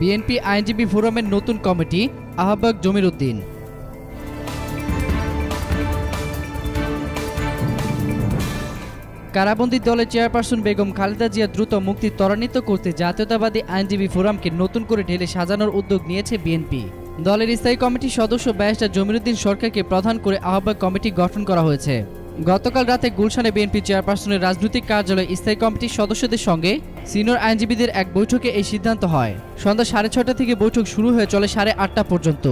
BNP আইনজীবী ফোরামের নতুন কমিটি, আহ্বায়ক জমির উদ্দিন কারাবন্দী দলের চেয়ারপারসন বেগম খালেদা জিয়া দ্রুত মুক্তি ত্বরান্বিত করতে জাতীয়তাবাদী আইনজীবী ফোরামকে নতুন করে ঢেলে সাজানোর উদ্যোগ নিয়েছে বিএনপি। দলের স্থায়ী কমিটির সদস্য ব্যারিস্টার জমিরুদ্দিন সরকারকে প্রধান করে আহ্বায়ক কমিটি গঠন করা হয়েছে। গতকাল রাতে গুলশানে বিএনপি চেয়ারপারসনের রাজনৈতিক কার্যালয়ে স্থায়ী কমিটির সদস্যদের সঙ্গে সিনিয়র আইনজীবীদের এক বৈঠকে এই সিদ্ধান্ত হয়। সন্ধ্যা সাড়ে ছটা থেকে বৈঠক শুরু হয়ে চলে সাড়ে আটটা পর্যন্ত।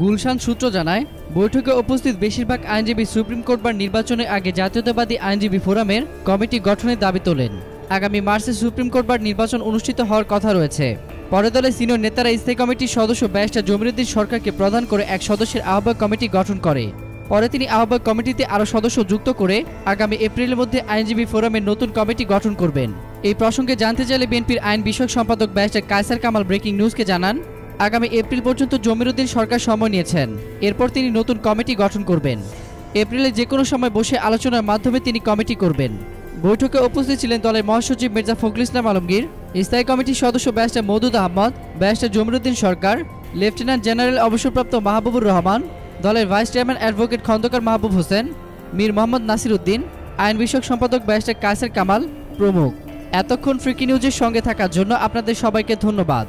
গুলশান সূত্র জানায়, বৈঠকে উপস্থিত বেশিরভাগ আইনজীবী সুপ্রিম কোর্ট বা নির্বাচনের আগে জাতীয়তাবাদী আইনজীবী ফোরামের কমিটি গঠনের দাবি তোলেন। আগামী মার্চে সুপ্রিম কোর্ট বার নির্বাচন অনুষ্ঠিত হওয়ার কথা রয়েছে। পরে দলের সিনিয়র নেতারা স্থায়ী কমিটির সদস্য ব্যারিস্টার জমিরুদ্দিন সরকারকে প্রদান করে এক সদস্যের আহ্বায়ক কমিটি গঠন করে। পরে তিনি আহ্বায়ক কমিটিতে আরও সদস্য যুক্ত করে আগামী এপ্রিলের মধ্যে আইনজীবী ফোরামের নতুন কমিটি গঠন করবেন। এই প্রসঙ্গে জানতে চাইলে বিএনপির আইন বিষয়ক সম্পাদক ব্যারিস্টার কায়সার কামাল ব্রেকিং নিউজকে জানান, আগামী এপ্রিল পর্যন্ত জমিরুদ্দিন সরকার সময় নিয়েছেন। এরপর তিনি নতুন কমিটি গঠন করবেন। এপ্রিলে যে কোনো সময় বসে আলোচনার মাধ্যমে তিনি কমিটি করবেন। বৈঠকে উপস্থিত ছিলেন দলের মহাসচিব মির্জা ফখরুল ইসলাম আলমগীর, স্থায়ী কমিটির সদস্য barrister Moudud Ahmed, barrister Jamiruddin Sarkar, lieutenant general অবসরপ্রাপ্ত মাহবুবুর রহমান দলের vice chairman advocate Khandaker Mahbub Hossain, Mir Mohammad Nasir Uddin আইন বিষয়ক সম্পাদক ব্যারিস্টার কায়সার কামাল প্রমুখ। এতক্ষণ ফ্রিকি নিউজের সঙ্গে থাকার জন্য আপনাদের সবাইকে ধন্যবাদ।